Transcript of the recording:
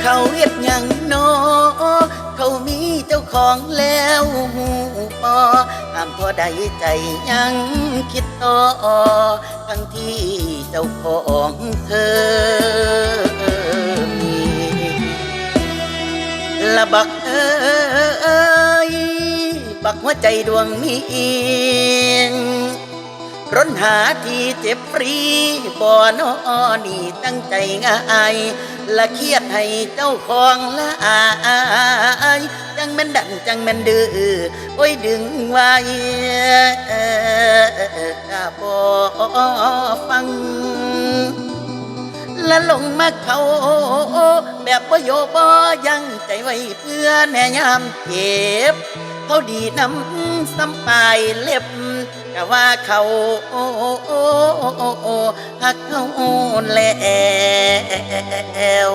เขาเฮ็ดหยังนอเขามีเจ้าของแล้วหูปอห้ามพอใดใจยังคิดต่อทั้งที่เจ้าของเธอมีละบักเอ้ยบักหัวใจดวงนี้ ร้นหาที่เจ็บฟรีบ่อนอนี่ตั้งใจง่ายละเครียดให้เจ้าของละอายจังแม่นดันจังแม่นดื้อโอ้ยดึงไว้ถ้าบ่ฟัง และลงมาเขาแบบบ่โยบ่ยังใจไว้เพื่อแน่ยามเจ็บ เขาดีน้ำซ้ำปลายเล็บก็ว่าเขาฮักเขาแล้ว